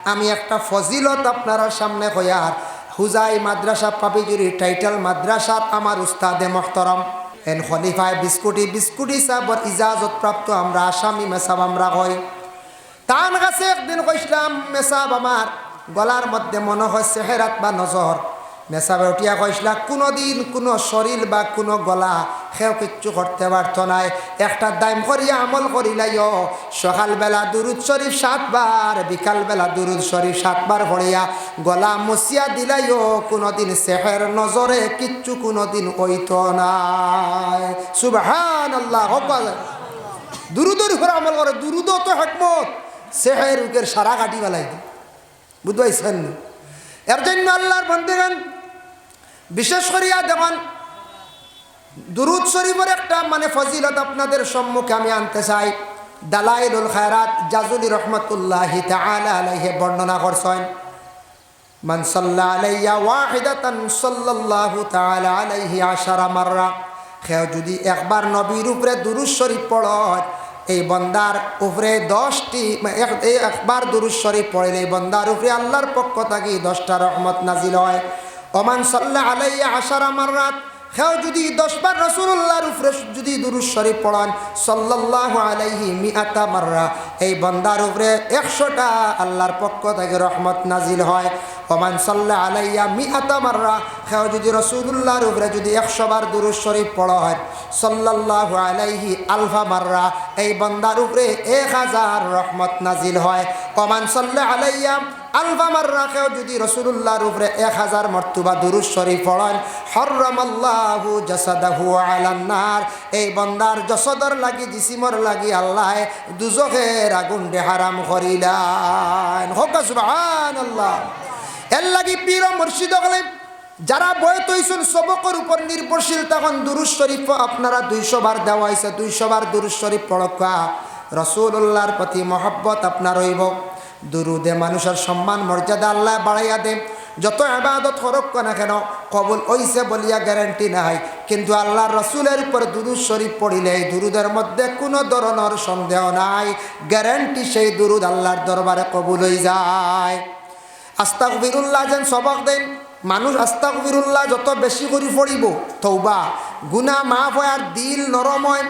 আমি একটা ফজিলত আপনার সামনে হইয়ার হুজাই মাদ্রাসা পাবিজুরি টাইটেল মাদ্রাসা আমার উস্তাদে মহতরম। এন খলিফায় বিস্কুটি বিস্কুটি সাবর ইজাজত প্রাপ্ত আমরা আসামি মেসাব আমরা হই তান কাছে একদিন কইসলাম মেসাব আমার গলার মধ্যে মনে হয় সেহেরাত বা নজর মেসাবে উঠিয়া কইসলা কোনো দিন কোনো শরীর বা কোনো গলা সেও কিচ্ছু করতে পারত নাই। একটা দাইম করিয়া আমল করিলাইও সকালবেলা দুরুদ শরীফ সাতবার বিকালবেলা দুরুদ শরীফ সাতবার পড়িয়া গলা মুসিয়া দিলাইও কোনোদিন সেহের নজরে কিচ্ছু কোনোদিন ওইত নাই। সুবহান আল্লাহ দুরুদের উপরে আমল করে দুরুদও তো হেকমত সেহের উকের সারা কাটি বেলাই পারছেন এর জন্য আল্লাহর বন্দিগান বিশেষ করিয়া দেখুন দুরুদ শরীফের একটা মানে ফজিলত আপনাদের সম্মুখে আমি আনতে চাই। দালাইলুল খায়রাত জাজুলি রহমতুল্লাহ আলাইহি বর্ণনা করছেন। মান সাল্লা আলাইয়া ওয়াহিদাতান সাল্লাল্লাহু তাআলা আলাইহি আশারা মাররা। কেউ যদি একবার নবীর উপরে দুরুদ শরীফ পড়য় এই বন্দার উপরে দশটি একবার দুরুদ শরীফ পড়লে এই বন্দার উপরে আল্লাহর পক্ষ থাকি দশটা রহমত নাজিল হয়। ওমান সাল্লাহ আলাইয়া আশার আমার রাত হেও যদি দশবার রসুল্লাহর উপরে যদি দুরুজ শরীফ পড়ান সল্লাহ আলাইহি মিয়াতা মাররা, এই বন্দার উপরে একশোটা আল্লাহর পক্ষ থেকে রহমত নাজিল হয়। ওমান সাল্লাহ আলাইয়া মিআতা মাররা হেও যদি রসুল্লাহর উপরে যদি একশো বার দুরুদ শরীফ পড়া হয়, সাল্লাল্লাহু আলাইহি আলফা মাররা, এই বন্দার উপরে এক হাজার রহমত নাজিল হয়। ওমান সাল্লাহ আলাইয়া আলফা মাররা কেউ যদি রসুল্লাহর উপরে এক হাজার মর্তুবা দুরুদ শরীফ পড়ান হরমাল্লাহু জাসাদাহু আলান্নার এই বন্দার জসদর লাগি, জিসিমর লাগি, আল্লাহ দুজখের আগুন হারাম করিলান। হোক সুবহান আল্লাহ এর লাগি পীর মুর্শিদ হলে যারা বয় তৈছুন সবকর উপর নির্ভরশীল, তখন দুরুজ শরীফ আপনারা দুইশো বার দেওয়া হয়েছে দুইশো বার দুরুজ শরীফ পড়কা। রসুল্লাহর প্রতি মহব্বত আপনার হইব। দুরুদে মানুষের সম্মান, মর্যাদা আল্লাহ বাড়াইয়া দে যত আবাদত করক না কেন, কবুল ওইসে বলিয়া গ্যারান্টি নাই। কিন্তু আল্লাহ রসুলের উপর দুরুদ শরীফ পড়িলে এই দুরুদের মধ্যে কোনো ধরনের সন্দেহ নাই। গ্যারান্টি সেই দুরুদ আল্লাহর দরবারে কবুল হয়ে যায়। আস্তাক বিরুল্লাহ যেন সবক দেন। মানুষ আস্তাক বিরুল্লাহ যত বেশি করে পড়িব তৌবা গুনা মাফ হয় আর দিল নরম হয়।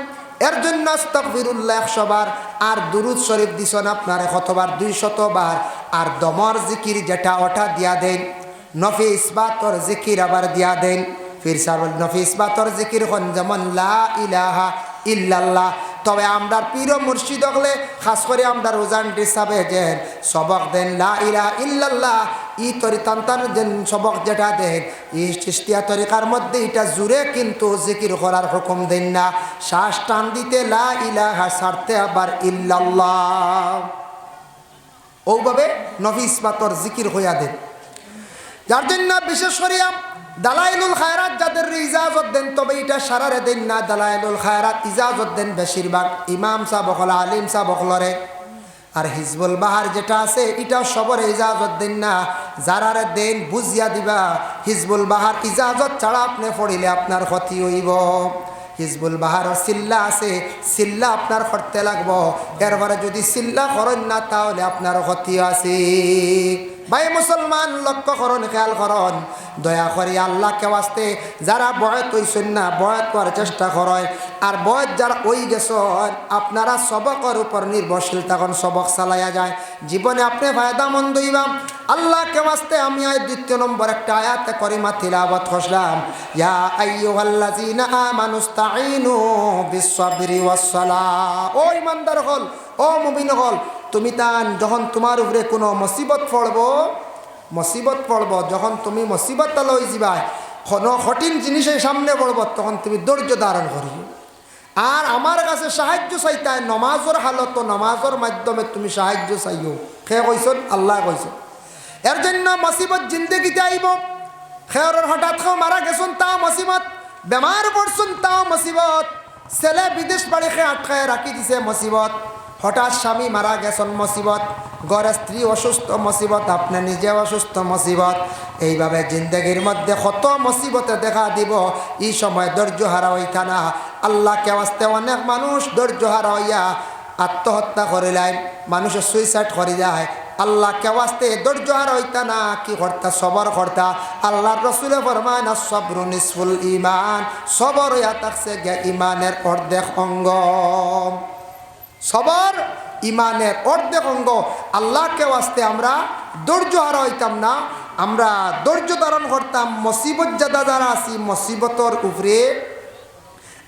এর জন্য আস্তাক বিরুল্লাহ একশো বার আর দুরুদ শরীফ দিছন আপনার কতবার দুই শতবার আর দমর জিকির যেটা ওটা দিয়া দেন। নফি ইসবাতর জিকির আবার দিয়া দেন। ফির সার নফি ইসবাতর জিকির হন যেমন লা ইলাহা ইল্লাল্লাহ। তবে আমরা পীর মুর্শিদ হলে, খাস করে আমরা রোজান হিসাবে যে সবক দেন, লা ইলা ইল্লাল্লাহ, ই তরি তান্তান যেন সবক যেটা দেন, ই চিস্তিয়া তরিকার মধ্যে এটা জুড়ে কিন্তু জিকির করার হুকুম দেন না। শ্বাস টান দিতে লা ইলাহা সারতে আবার ইল্লাল্লাহ। ওভাবে নফিস পাতর জিকির হইয়া দেন। যার জন্য বিশেষ করিয়া দালাইলুল খায়রাত যাদের ইজাজত দেন, তবে এটা সারারে দেন না। দালাইলুল খায়রাত ইজাজত দেন বেশিরভাগ ইমাম সাহ বকল আলিম সাহ বকলরে আর হিজবুল বাহার যেটা আছে এটা সবরে ইজাজত দেন না। যারারে দেন, বুঝিয়া দিবা, হিজবুল বাহার ইজাজত ছাড়া আপনি পড়িলে আপনার ক্ষতি হইব। হিজবুল বাহারের সিল্লা আছে, সিল্লা আপনার করতে লাগবো। এরপরে যদি সিল্লা করেন না, তাহলে আপনার ক্ষতি আছে। ভাই মুসলমান, লক্ষ্য করুন, খেয়াল করুন। দয়া করি আল্লাহকে আসতে যারা বয়ত হইছেন না, বয়ত করার চেষ্টা করেন। আর বয়ত যারা ওই গেছেন, আপনারা সবকের উপর নির্ভরশীল তখন সবক চালাইয়া যায়। জীবনে আপনি ফায়দা মন্দ হইবাম আল্লাহকে আসতে আমি আয় দ্বিতীয় নম্বর একটা আয়াতে করিমা তিলাবত খসলাম ইয়া আইয়ুহাল্লাযীনা আমানুস্তাঈনু বিস-সাবরি ওয়াস-সালাহ ও ইমানদার হল, ও মুমিন হল তুমি তান যখন তোমার উপরে কোনো মুসিবত পড়ব মুসিবত পড়ব, যখন তুমি মুসিবত লই যাবাই কোনো কঠিন জিনিসের সামনে পড়ব, তখন তুমি ধৈর্য ধারণ করিব। আর আমার কাছে সাহায্য চাইতাই নমাজর হালত নমাজর মাধ্যমে তুমি সাহায্য চাইও। সে কইসন আল্লাহ কইসন এর জন্য মুসিবত জিন্দগিতে আইব খেয়রের হঠাৎ খাও মারা গেছুন তাও মুসিবত বেমার পড়ছুন তাও মুসিবত। ছেলে বিদেশ বাড়ি খেয়ে আটকায় রাখি দিছে মুসিবত। হঠাৎ স্বামী মারা গেছেন মুসিবত। ঘরে স্ত্রী অসুস্থ মুসিবত আপনি নিজে অসুস্থ মুসিবত। এইভাবে জিন্দগির মধ্যে কত মুসিবতে দেখা দিব এই সময় ধৈর্য হারা হইতা না আল্লাহকে আসতে অনেক মানুষ ধৈর্য হারা হইয়া আত্মহত্যা করিলাই মানুষের সুইসাইড করে যায় আল্লাহ কে ওয়াস্তে ধৈর্য আর হইতা না কি করতা, সবর করতা। আল্লাহর রসুলে ফরমান সবর নিসফুল ইমান সবর হইয়া থাকছে ইমানের অর্ধেক অঙ্গ। সবর ইমানের অর্ধেক অঙ্গ আল্লাহকে ওয়াস্তে আমরা ধৈর্য হারা হইতাম না, আমরা ধৈর্য ধারণ করতাম, মসিবত যাদা যারা আছি মসিবতর উপরে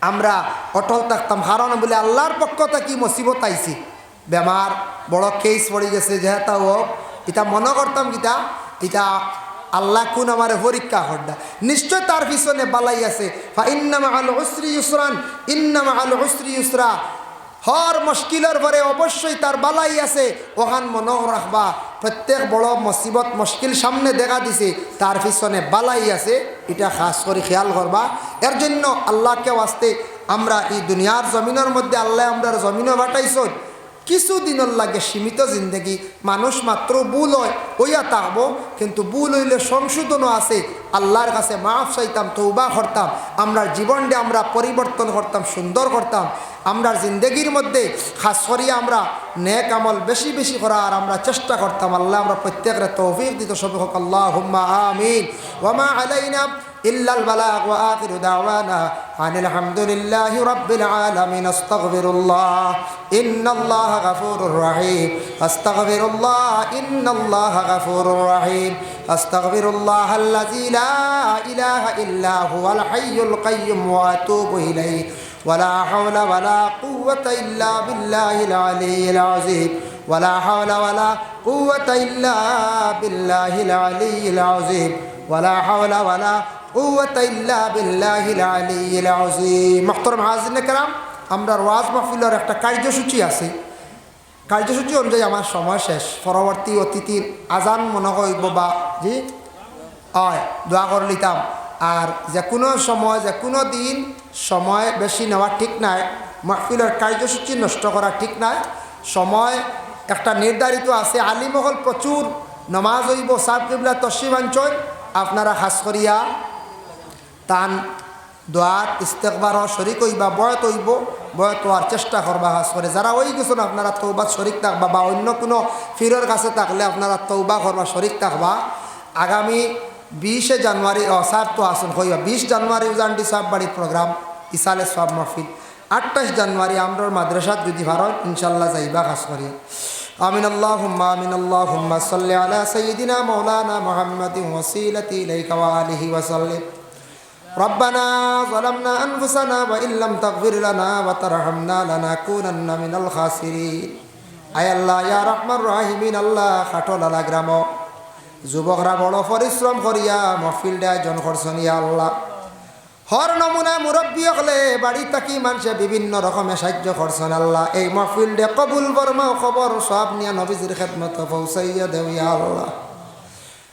আমরা অটল থাকতাম। হারণ বলে আল্লাহর পক্ষ থেকে মুসিবত আইছি। বেমার, বড় কেস পড়ে গেছে, যেহেতু হোক এটা মনে করতাম কিতা এটা আল্লাহ কোন আমার পরীক্ষা হড্ডা নিশ্চয় তার পিছনে বালাই আছে। ইন্নামা আল উসরি ইউসরান, ইন্নামা আল উসরি ইউসরা। হর মুশকিলের পরে অবশ্যই তার বালাই আছে। ওহান মনো রাখবা। প্রত্যেক বড় মুসিবত, মুশকিল সামনে দেখা দিছে, তার পিছনে বালাই আছে। এটা খাস করে খেয়াল করবা। এর জন্য আল্লাহকে আসতে আমরা এই দুনিয়ার জমিনের মধ্যে আল্লাহ আমরা জমিনও বাটাইছ কিছু দিনের লাগে সীমিত জিন্দগি। মানুষ মাত্র ভুল হয় ওইয়া থাকব। কিন্তু ভুল হইলে সংশোধনও আছে। আল্লাহর কাছে মাফ চাইতাম তৌবা করতাম। আমরা জীবনটা আমরা পরিবর্তন করতাম, সুন্দর করতাম। আমরা জিন্দগির মধ্যে, খাস করিয়া আমরা নেক আমল বেশি বেশি করার আমরা চেষ্টা করতাম। আল্লাহ আমরা প্রত্যেকের তৌফিক দিত। সব হোক আল্লাহ হুম্মা আমিন ওমা আলাইনা إلا البلاغ وآخر دعوانا عن الحمد لله رب العالمين استغفر الله إن الله غفور رحيم استغفر الله إن الله غفور رحيم استغفر الله الذي لا إله إلا هو الحي القيوم وأتوب إليه ولا حول ولا قوة إلا بالله العلي العظيم ولا حول ولا قوة إلا بالله العلي العظيم ওয়ালা হাওলা ওয়ালা মহতরম হাজিন কেরাম, আমরা ওয়াজ মাহফিলের একটা কার্যসূচি আছে। কার্যসূচি অনুযায়ী আমার সময় শেষ। পরবর্তী অতিথির আজান মনে হইব বা জি, হয়, দোয়া করে নিতাম। আর যে কোনো সময় যে কোনো দিন সময় বেশি নেওয়া ঠিক নাই, মাহফিলের কার্যসূচি নষ্ট করা ঠিক নাই, সময় একটা নির্ধারিত আছে। আলিমহল প্রচুর, নমাজ হইব সাবকিবলা তসিমাঞ্চল আপনারা খাস করিয়া তান দোয়াত ইস্তেকবার শরিক হইবা, বয়ত হইব, বয়ত হওয়ার চেষ্টা করবা হাস করে। যারা ওই গেছেন আপনারা তৌবাত শরিক থাকবা বা অন্য কোনো ফিরের কাছে থাকলে আপনারা তৌবা করবা, শরিক থাকবা। আগামী বিশে জানুয়ারি অসাব তো আসুন হইবা বিশ জানুয়ারি উজানটি সাহ বাড়ির প্রোগ্রাম, ইসালে সব মাহফিল। আঠাশ জানুয়ারি আমরার মাদ্রাসাত যদি ভারত, ইনশাল্লাহ যাইবা খাস করি آمين اللهم آمين اللهم صل على سيدنا مولانا محمد وسيلتي إليك وآله وسلم ربنا ظلمنا أنفسنا وإن لم تغفر لنا وترحمنا لنكونن من الخاسرين আয় আল্লাহ ইয়া রহমান রাহিমিন আল্লাহ খাটলালা গ্রাম যুবকরা বড় পরিশ্রম করিয়া মহফিলটা আয়োজন করছেন ইয়া আল্লাহ হর নমুনা মুরব্বী হলে বাড়ি থাকি মানুষে বিভিন্ন রকমের সাহায্য করছেন আল্লাহ। এই মহফিলটা কবুল বর্মা খবর সব নিয়ে নবীজির খেদমত পৌঁছাইয়া দেও ইয়া আল্লাহ।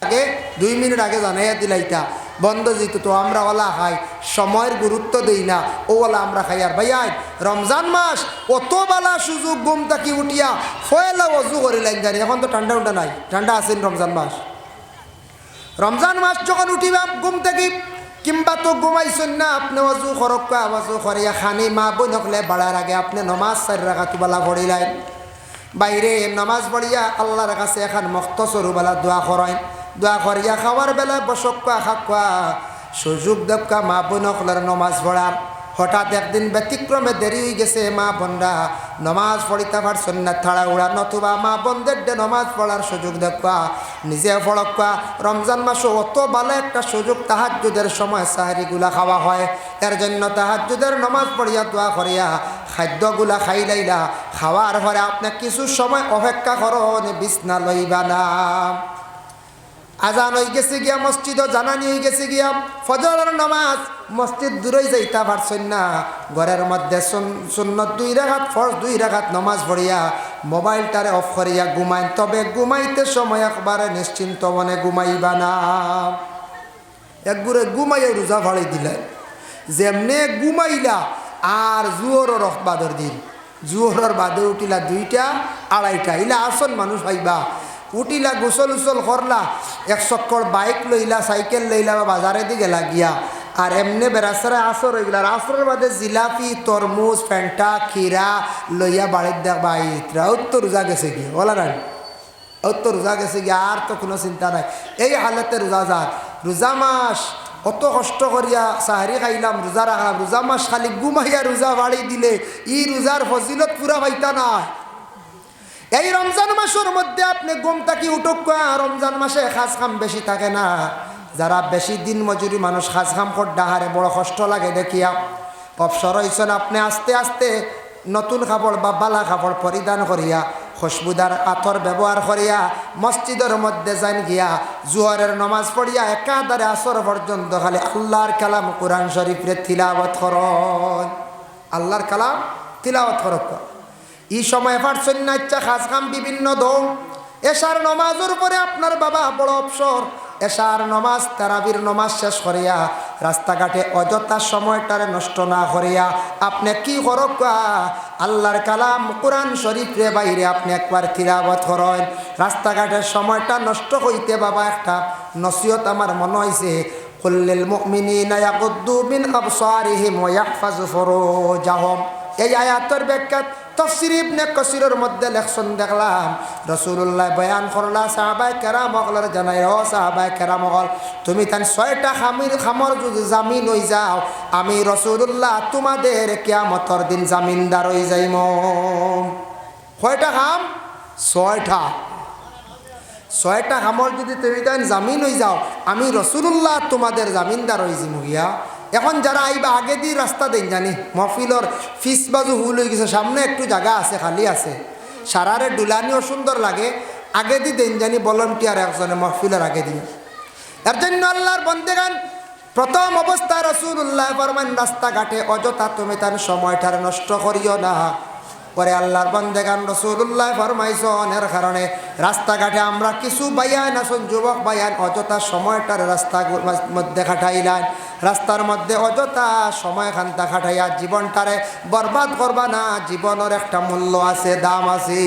আগে দুই মিনিট আগে জানাইয়া দিলাইতা, বন্ধ যেত তো আমরা ওলা খাই, সময়ের গুরুত্ব দিই না, ও ওলা আমরা খাই। আর ভাই আয় রমজান মাস, অত বালা সুযোগ গুম তাকি উঠিয়া ফয়লা অজু করে লাইন জানি, এখন তো ঠান্ডা উঠা নাই। ঠান্ডা আছেন রমজান মাস? রমজান মাস যখন উঠিবা গুম থাকি কিংবা তো ঘুমাইছেন না, আপনি অজু খরক আওয়াজু খরিয়া খানি মা বোন হকলে বাড়ার আগে আপনি নমাজ চার রাখা তুবালা পড়িলাই বাইরে নমাজ পড়িয়া আল্লাহর কাছে এখন মক্ত সরুবেলা দোয়া করেন। দোয়া করিয়া খাওয়ার বেলা বসক খা খোয়া সুযোগ দেবকা মা বোন হকলের নমাজ পড়ার। হঠাৎ একদিন ব্যতিক্রমে দেরি হয়ে গেছে, মা বোনরা নমাজ পড়িতে পারছেন না থাড়া উড়া নতুবা। মা বোনদের ডে নমাজ পড়ার সুযোগ দেখা নিজে পড়কা রমজান মাসও অত ভালো একটা সুযোগ তাহাজুদের সময় সাহারিগুলা খাওয়া হয়। এর জন্য তাহাজুদের নমাজ পড়িয়া দোয়া করিয়া, খাদ্যগুলা খাই লাইলা। খাওয়ার পরে আপনার কিছু সময় অপেক্ষা করন বিছনা লইবা না। আজান হয়ে গেছে গিয়া, মসজিদও জানানি হয়ে গেছে গিয়া। ফজরের নামাজ, মসজিদ দূরেই যাইতা পারছেন না। ঘরের মধ্যে সুন্নত দুই রাখাত ফর্স দুই রাখাত নমাজ পড়িয়া মোবাইলটারে অফ করিয়া ঘুমাইন। তবে ঘুমাইতে সময় একবারে নিশ্চিন্ত মনে ঘুমাইবা না। একগুড়ে ঘুমাইয়া রোজা ফাড়ি দিলে যেমনে ঘুমাইলা, আর জুয়োর রফ বাদর দিন। জুয়োর বাদে উঠিলা দুইটা, আড়াইটা। ইলা আসন মানুষ পাইবা উঠিলা, গোসল উসল করলা, এক চক্কর বাইক লইলা সাইকেল লইলা বা বাজারে দিকে লাগিয়া, আর এমনি বেড়াসারে আসর এগুলার আসরের বাদে জিলাপি, তরমুজ ফ্যান্টা খিরা লইয়া বাড়ির দেখ বাইতরা তো রোজা গেছে কি? বলা না ও তো রোজা গেছে গিয়ে আর তো কোনো চিন্তা নাই। এই হালতে রোজা যার রোজা মাস, অত কষ্ট করিয়া সাহারি খাইলাম, রোজা রাখলাম। রোজা মাস খালি ঘুমাইয়া রোজা বাড়ি দিলে, ই রোজার ফজিলত পুরা পাইতা না। এই রমজান মাসের মধ্যে আপনি ঘুম থাকি উঠুক রমজান মাসে খাস খাম বেশি থাকে না। যারা বেশি দিন মজুরি মানুষ খাস খাম কর ডাহারে বড় কষ্ট লাগে দেখিয়া। অবসর হয়েছেন আপনি আস্তে আস্তে নতুন কাপড় বা বালা কাপড় পরিধান করিয়া, খুশবুদার আতর ব্যবহার করিয়া, মসজিদের মধ্যে যান গিয়া জুহরের নমাজ পড়িয়া একাধারে আসর পর্যন্ত খালি আল্লাহর কালাম কোরআন শরীফরে তিলাবত করন আল্লাহর কালাম তিলাবত করক এই সময় পারছেন না ইচ্ছা খাস খাম বিভিন্ন দৌ এশার নমাজের উপরে আপনার বাবা বড় অবসর। এশার নমাজ, তারাবির নমাজ শেষ করিয়া রাস্তাঘাটে অযথা সময়টারে নষ্ট না করিয়া আপনি কি করক আল্লাহর কালাম কোরআন শরীফরে বাইরে আপনি একবার তিলাবত করেন। রাস্তাঘাটের সময়টা নষ্ট হইতে বাবা একটা নসিহত আমার মনে হয়েছে কুল্লিল মুমিনিনা ইয়াগুদ্দু মিন আবসারিহিম ওয়া ইয়াহফাজু এই আয়াতের ব্যাখ্যা তফসির ইবনে কসিরের মধ্যে লেখছন, দেখলাম রসুল্লাহ বয়ান করলা সাহাবাই কেরাম অকলের জানাই ও সাহাবাই কেরাম অকল তুমি তান ছয়টা খামির, খামর যদি জামিন হই যাও, আমি রসুল্লাহ তোমাদের কিয়ামতর দিন জামিনদার হই যাইম। কয়টা খাম? ছয়টা। ছয়টা খামর যদি তুমি তাই জামিন হয়ে যাও, আমি রসুল্লাহ তোমাদের জামিনদার হয়েছি মুগিয়া এখন যারা আইবা, আগে দিয়ে রাস্তা দেন জানি। মহফিলর ফিস বাজু হুল হয়ে গেছে, সামনে একটু জায়গা আছে, খালি আছে। সারারে ডুলানিও সুন্দর লাগে। আগে দিয়ে দেন জানি ভলন্টিয়ার একজনে মহফিলের আগে দিয়ে। এর জন্য আল্লাহর বন্দেগান, প্রথম অবস্থায় রসুল্লাহ ফরমান রাস্তাঘাটে অযথা তুমি তার সময়টার নষ্ট করিও না। পরে আল্লাহর বন্দেগান রসুল্লাহ ফরমাইছন এর কারণে। রাস্তাঘাটে আমরা কিছু বাইয়ান আসুন, যুবক বাইয়ান অযথা সময়টার রাস্তা মধ্যে খাটাইলাম রাস্তার মধ্যে অযথা সময় খান্তা খাটাইয়া জীবনটারে বরবাদ করবা না, জীবনের একটা মূল্য আছে, দাম আছে।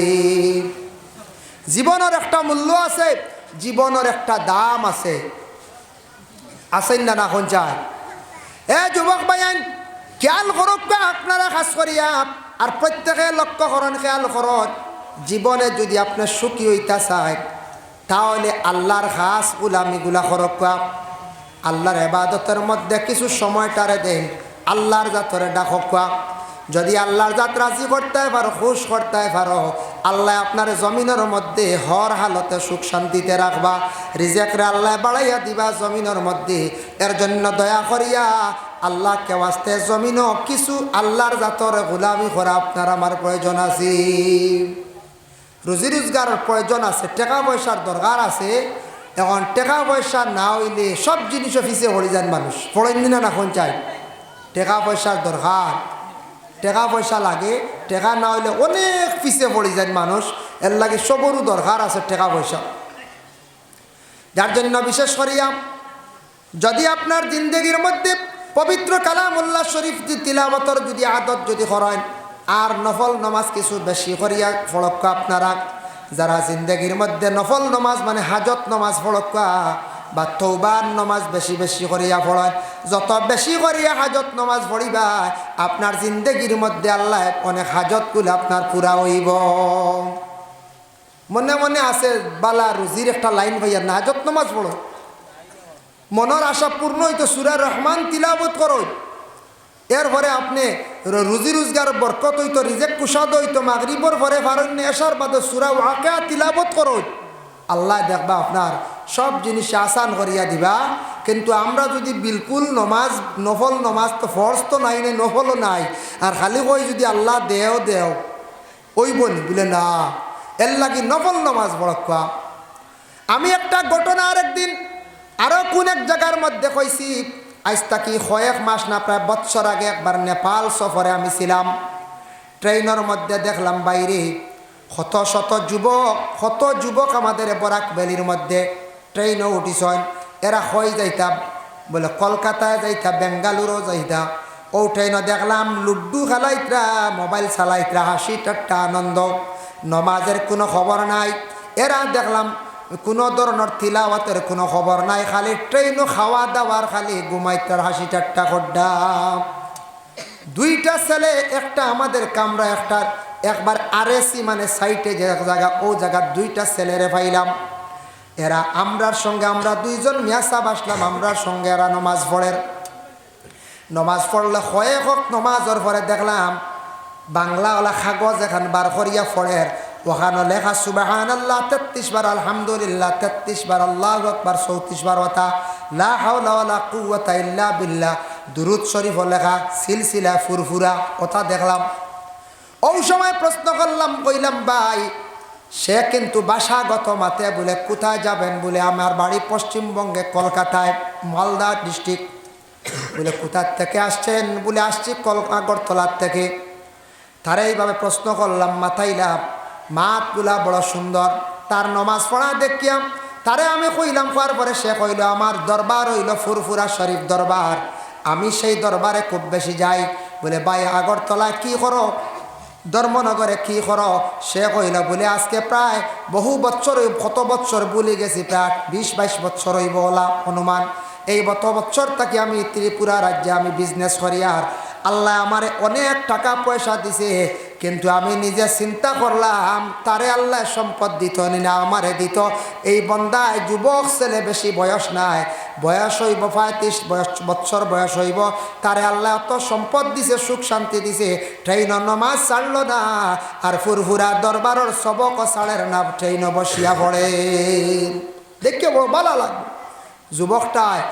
জীবনের একটা মূল্য আছে, জীবনের একটা দাম আছে। আছেন না না এ যুবক বাইয়ান খেয়াল করুক আপনারা খাস করিয়া আর প্রত্যেকে লক্ষ্য করেন, খেয়াল করন, জীবনে যদি আপনার সুখী হইতা চায়, তাহলে আল্লাহর খাস গুলামিগুলা করক আল্লাহর এবাদতের মধ্যে কিছু সময়টারে দেন, আল্লাহর জাতরে ডাকক যদি আল্লাহর জাত রাজি করতে পারো, খুশ করতে পারো, আল্লাহ আপনার জমিনের মধ্যে হর হালতে সুখ শান্তিতে রাখবা। রিজেকরে আল্লাহ বাড়াইয়া দিবা জমিনের মধ্যে। এর জন্য দয়া করিয়া আল্লাহ কেওয়াস্তে জমিনও কিছু আল্লাহর জাতর গোলামি করা আপনার আমার প্রয়োজন আছে। রুজি রোজগারের প্রয়োজন আছে, টাকা পয়সার দরকার আছে। এখন টাকা পয়সা না হইলে সব জিনিস অফিসে হয়ে যান মানুষ। পড়েন না এখন চাই? টাকা পয়সার দরকার। টাকা পয়সা লাগে, টাকা না হইলে অনেক পিছিয়ে পড়ে যায় মানুষ। এর লাগে সবরও দরকার আছে টাকা পয়সা। যার জন্য বিশেষ করিয়া, যদি আপনার জিন্দগির মধ্যে পবিত্র কালামুল্লাহ শরীফ তিলাবতর যদি আদত যদি করেন, আর নফল নমাজ কিছু বেশি করিয়া ফড়ক্কা আপনারা, যারা জিন্দগির মধ্যে নফল নমাজ মানে হাজত নমাজ ফড়ক্কা বা তৌবার নমাজ বেশি বেশি করিয়া পড়েন যত বেশি করিয়া হাজত নমাজ পড়িবা, আপনার জিন্দগির মধ্যে আল্লাহ অনেক হাজতগুলো আপনার পুরা হইব। মনে মনে আছে, বালা রুজির একটা লাইন ভাইয়া না, হাজত নমাজ পড়ো। মনের আশা পূর্ণ হইতো সুরা রহমান তিলাবত করো এরপরে আপনি রুজি রোজগার বরকত হইতো রিজেক কুসাদ হইতো মাগরিবর পরে ফারণ্য এসার বাদে সুরা ওয়াকা তিলাবত করো আল্লাহ দেখবা আপনার সব জিনিস আসান করিয়া দিবা। কিন্তু আমরা যদি বিলকুল নমাজ, নফল নমাজ তো ফর্স তো নাই নাই নফলও নাই, আর খালি কই যদি আল্লাহ দেও দেও ওই বনি বলে না, এর লাগি নফল নমাজ বড়কা আমি একটা ঘটনা আর একদিন আরও কোন এক জায়গার মধ্যে কইছি, আজ তাকি কয়েক মাস না, প্রায় বৎসর আগে একবার নেপাল সফরে আমি ছিলাম। ট্রেনের মধ্যে দেখলাম, বাইরে শত শত যুবক শত যুবক আমাদের বরাক ভ্যালির মধ্যে ট্রেনও উঠিছন। এরা হয়ে যাইতা? বলে, কলকাতায় যাইতা বেঙ্গালুরও যাইতা। ও ট্রেনও দেখলাম, লুড্ডু খেলাইতরা, মোবাইল চালাইতরা, হাসি ঠাট্টা, আনন্দ। নমাজের কোনো খবর নাই। এরা দেখলাম কোনো ধরনের তিলাওয়াতের কোনো খবর নাই, খালি ট্রেনও খাওয়া দাওয়ার খালি ঘুমাইতার হাসি ঠাট্টা খড্ডা। দুইটা ছেলে, একটা আমাদের কামরা, একটা একবার আরেসি মানে সাইটে যে জায়গা, ও জায়গা দুইটা ছেলেরে পাইলাম। এরা আমরার সঙ্গে, আমরা দুইজন মিয়াসা বাসলাম, আমরার সঙ্গে এরা নমাজ পড়ের নমাজ পড়লে হয়ে হোক নমাজের পরে দেখলাম বাংলা কাগজ এখান বার করিয়া ফড়ের ওখানে লেখা সুবাহান আল্লাহ তেত্রিশ বার আলহামদুলিল্লাহ, তেত্রিশ বার আল্লাহ আকবার, চৌত্রিশ বার ওতা লা কুওয়াতা ইল্লা বিল্লাহ। দুরুদ শরীফ লেখা, সিলসিলা ফুরফুরা, ওটা দেখলাম। ওই সময় প্রশ্ন করলাম, কইলাম, ভাই, সে কিন্তু বাসাগত মাতে বলে কোথায় যাবেন? বলে, আমার বাড়ি পশ্চিমবঙ্গে, কলকাতায়, মালদা ডিস্ট্রিক্ট। বলে, কোথার থেকে আসছেন? বলে, আসছি কল আগরতলার থেকে। তারা এইভাবে প্রশ্ন করলাম মাথাইলাম মাতগুলা বড় সুন্দর। তার নমাজ পড়া দেখিয়াম তারে আমি কইলাম কোয়ার পরে সে কইল, আমার দরবার হইল ফুরফুরা শরীফ দরবার। আমি সেই দরবারে খুব বেশি যাই। বলে, ভাই, আগরতলায় কি করো? ধর্মনগরে কি কর? সে কইল, বলে, আজকে প্রায় বহু বছর কত বছর বলে গেছি, প্রায় বিশ বাইশ বছর হইব ওলা অনুমান। এই গত বছর থেকে আমি ত্রিপুরা রাজ্যে আমি বিজনেস করি আর আল্লাহ আমারে অনেক টাকা পয়সা দিছে। কিন্তু আমি নিজে চিন্তা করলাম, তারে আল্লাহ সম্পদ দিত, নি আমারে দিত। এই বন্দায় যুবক ছেলে বেশি বয়স নাই। বয়স হইব পঁয়ত্রিশ বয়স বছর বয়স হইব। তারে আল্লাহ এত সম্পদ দিছে, সুখ শান্তি দিছে। ট্রেন নমাজ ছাড়ল না, আর ফুরফুরা দরবারর সবক ছাড়ের না ট্রেন বসিয়া পড়ে। দেখে বড় ভালো লাগবে। যুবকটায়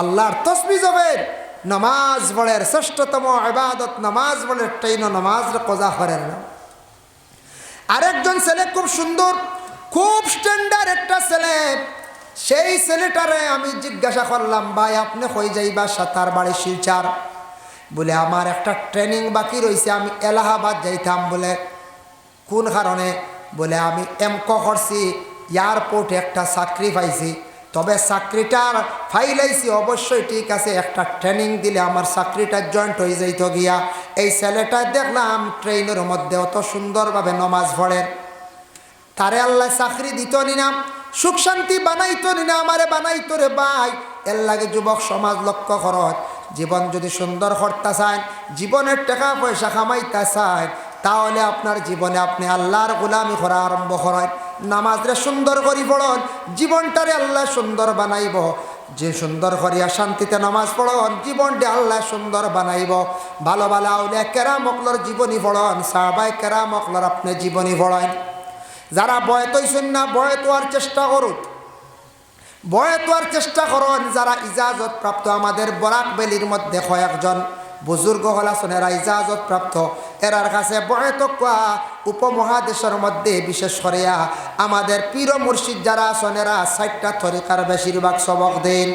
আল্লাহর তসবি জবের নামাজ পড়ের শ্রেষ্ঠতম ইবাদত নামাজ পড়ের ট্রেন নামাজ কজা করেন না। আরেকজন ছেলে খুব সুন্দর, খুব স্ট্যান্ডার্ড একটা ছেলে। সেই ছেলেটারে আমি জিজ্ঞাসা করলাম, ভাই, আপনি হয়ে যাইবা সাঁতার বাড়ি শিলচার? বলে, আমার একটা ট্রেনিং বাকি রয়েছে আমি এলাহাবাদ যাইতাম। বলে, কোন কারণে? বলে, আমি এমক করছি এয়ারপোর্টে একটা চাকরি পাইছি। তবে চাকরিটার ফাইলাইছি অবশ্যই ঠিক আছে, একটা ট্রেনিং দিলে আমার চাকরিটা জয়েন্ট হয়ে যাইত গিয়া। এই ছেলেটা দেখলাম ট্রেনের মধ্যে অত সুন্দরভাবে নমাজ পড়ে। তারে আল্লাহ চাকরি দিত নিনাম সুখ শান্তি বানাইতো নিনা আমারে বানাইতো রে ভাই। এর লাগে যুবক সমাজ লক্ষ্য করত জীবন যদি সুন্দর করতে চান জীবনের টাকা পয়সা কামাইতে চান তাহলে আপনার জীবনে আপনি আল্লাহর গোলামি করা আরম্ভ করেন। নামাজরে সুন্দর করি পড়ন, জীবনটারে আল্লাহ সুন্দর বানাইব। যে সুন্দর করিয়া শান্তিতে নামাজ পড়ন, জীবনটা আল্লাহ সুন্দর বানাইব। ভালো ভালো আউলিয়া কেরাম অকলর জীবনী পড়ন সাহবাই কেরাম অকলর আপনি জীবনী পড়েন। যারা বয়ত হইছেন না, বয়ত হওয়ার চেষ্টা করুন। বয়ত হওয়ার চেষ্টা করুন, যারা ইজাজত প্রাপ্ত আমাদের বরাক বেলির মধ্যে কয়েকজন। বুজুর্গ হলা সোনেরা ইজাজত প্রাপ্ত। এরার কাছে বয়তকা উপমহাদেশের মধ্যে বিশেষ করিয়া আমাদের পীর মুর্শিদ যারা সনেরা ষাটটা তরিকার বেশিরভাগ সবক দেন।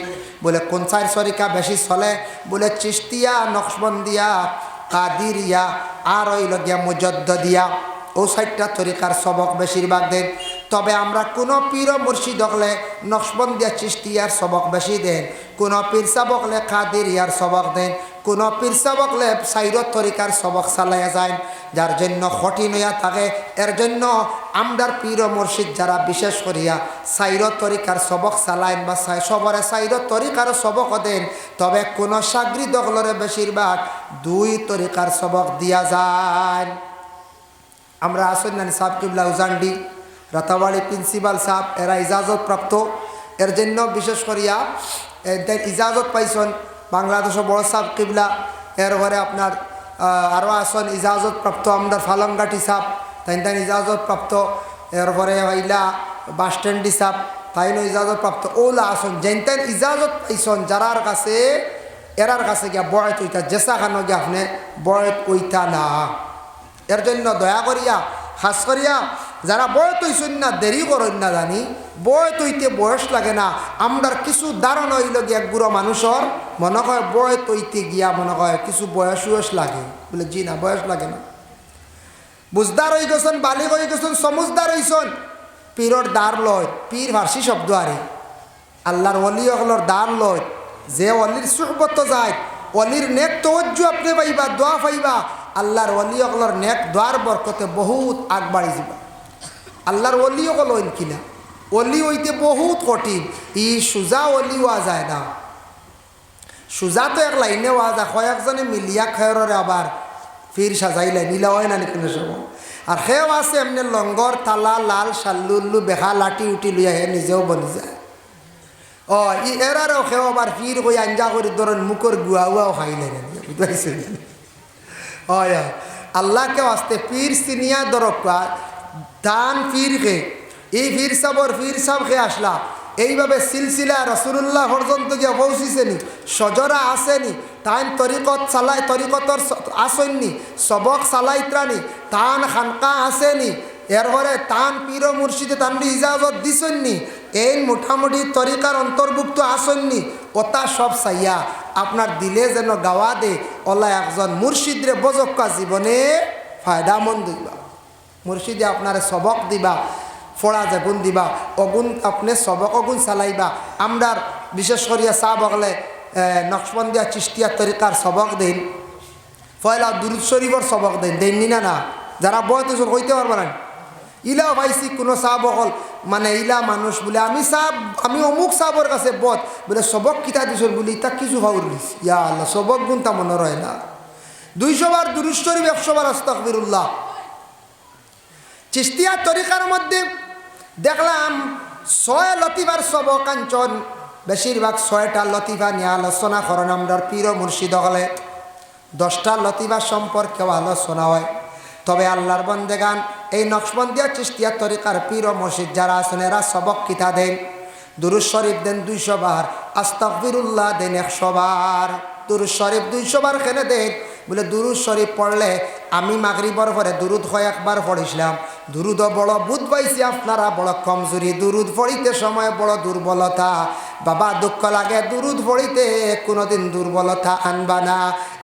বলে, কোন চার তরিকা বেশি চলে? বলে চিস্তিয়া নকশবন্দিয়া, কাদিরিয়া, আর ওই লগিয়া মুজদ্দ দিয়া ও সাইটটা তরিকার সবক বেশিরভাগ দেন। তবে আমরা কোনো পীর মুর্শিদ হলে নকশবন্দিয়া চিস্তিয়ার সবক বেশি দেন। কোনো পীর সাবকলে ইয়ার সবক দেন। কোনো পীর সাবকলে সাইরত তরিকার সবক চালাইয়া যায় যার জন্য কঠিন হইয়া থাকে, এর জন্য আমদার পীর মুর্শিদ যারা বিশেষ করিয়া সাইরত তরিকার সবক চালাইন বা সবরে সাইরত তরিকার সবক দেন, তবে কোনো সাগরি দখলরে বেশিরভাগ দুই তরিকার সবক দিয়া যায়। আমরা আসেন না সাহ কিবলা উজান্ডি রাতাবাড়ি প্রিন্সিপাল সাহ এরা ইজাজত প্রাপ্ত। এর জন্য বিশেষ করিয়া ইজাজত পাইছেন বাংলাদেশের বড় সাহ কিবলা। এর ঘরে আপনার আরও আসন ইজাজত প্রাপ্ত আমাদের ফালংগাটি সাহ তাই তাই ইজাজত প্রাপ্ত। এর ঘরে হইলা বাস স্ট্যান্ডি তাইনো ইজাজত প্রাপ্ত। ওলা আসন, যেন তেন ইজাজত পাইছেন যারার কাছে, এরার কাছে গিয়া বয়ত ওইটা জেসা খানো গিয়া আপনি বয়ত ওইটা না। এর জন্য দয়া করিয়া, খাস করিয়া, যারা বয় তৈছেন না, দেরি করেন না জানি, বয় তৈতে বয়স লাগে না আমরার কিছু দারণ হইল গিয়া গুড়ো মানুষের, মনে হয় বয় তৈতে গিয়া মনে হয় কিছু বয়স বয়স লাগে। বলে, জি না, বয়স লাগে না। বুঝদার হয়ে গেছেন বালিক হয়ে গেছেন সমুজদার হইছেন, পীরর দ্বার লয়, পীর ফার্সি শব্দ আরে। আল্লাহর অলি অগলর দ্বার লয়, যে অলির সুহবত যায় অলির নেক তওজ্জু আপনি পাইবা, দোয়া পাইবা আল্লাহর অলি অগলর নেক দ্বার বরকতে বহুত আগবাড়ি যাবা। আল্লাহর অলি অগল হইন কিনা? অলি হইতে বহুত কঠিন। ই সুজা অলি হওয়া যায় না। সুজা তো এক লাইনে হওয়া যায় কয়েকজনে মিলিয়া খেয়রে আবার ফির সাজাইলে নীলা হয় না কোনো সময় আর সেও আছে এমনি লঙ্গর তালা, লাল সাল্লু উল্লু, বেহা, লাঠি উঠি লইয়া আহে, নিজেও বনি যায়। ও ই এরারও সেও আবার ফির কই আঞ্জা করে ধরেন মুখর গুয়া উয়াও খাইলে বুঝতে হয় হয়। আল্লাহকে আসতে পীর সিনিয়া দরকা দান পীর খে এই পীর সাবর পীর সাব খে আসলা। এইভাবে সিলসিলা রসুল্লাহ পর্যন্ত গিয়ে পৌঁছিছেনি, সজরা আসেনি, তাইন তরিকত চালাই তরিকতর আসেননি, সবক চালাইত্রানি তান খানকা আসেনি, এরপরে তান পীর মুর্শিদে তান ইজাজত দিছেননি এই মোটামুটি তরিকার অন্তর্ভুক্ত আসেননি। কথা সব চাইয়া আপনার দিলে যেন গাওয়া দে ওলা একজন মুর্শিদরে বজক্কা জীবনে ফায়দামন্দ দিবা। মুর্শিদে আপনার সবক দিবা, ফোড়া যেগুন দিবা, অগুন আপনি সবক অগুন চালাইবা। আমরার বিশেষ করিয়া চা বগলে নকশবন্দিয়া চিস্তিয়া তরিকার সবক দিন। পয়লা দুরুদ শরীফর সবক দেন। দেননি না না? যারা বয়ত হইতে পারবে না। ইলা পাইছি কোনো চা বকল মানে ইলা মানুষ বলে, আমি চাহ আমি অমুক চাবর কাছে বধ। বলে সবক কিতা দিছর বলি তা কিছু ভাউর দিস ইয়া আল্লাহ সবক গুণ তা মনে রয় না। দুইশো বার দুরুদ শরীফ একশো বার আস্তাকবিরুল্লাহ চিস্তিয়া তরিকার মধ্যে দেখলাম ছয় লতিফার সব কাঞ্চন বেশিরভাগ ছয়টা লতিফা নিয়ে আলোচনা করেন আমরা পীর মুর্শিদ হলে দশটা লতিফা সম্পর্কেও আলোচনা হয়। তবে আল্লাহর বন্দেগান এই নকশবন্দিয়া চিস্তিয়া তরিকার পীর মসজিদ যারা আছেন, এরা সবক কিতা দেন? দুরুজ শরীফ দেন দুইশো বার আস্তাকবিরুল্লাহ দেন একশো বার। দুরুজ শরীফ দুইশো বার কেনে দেন? বলে দুরুদ শরীফ পড়লে আমি মাগরিবর পরে দুরুদ হয় একবার পড়িছিলাম। দুরুদও বড় বুধ পাইছি আপনারা, বড় কমজোরি। দুরুদ পড়িতে সময় বড় দুর্বলতা। বাবা, দুঃখ লাগে, দুরুদ পড়িতে কোনোদিন দুর্বলতা আনবা না।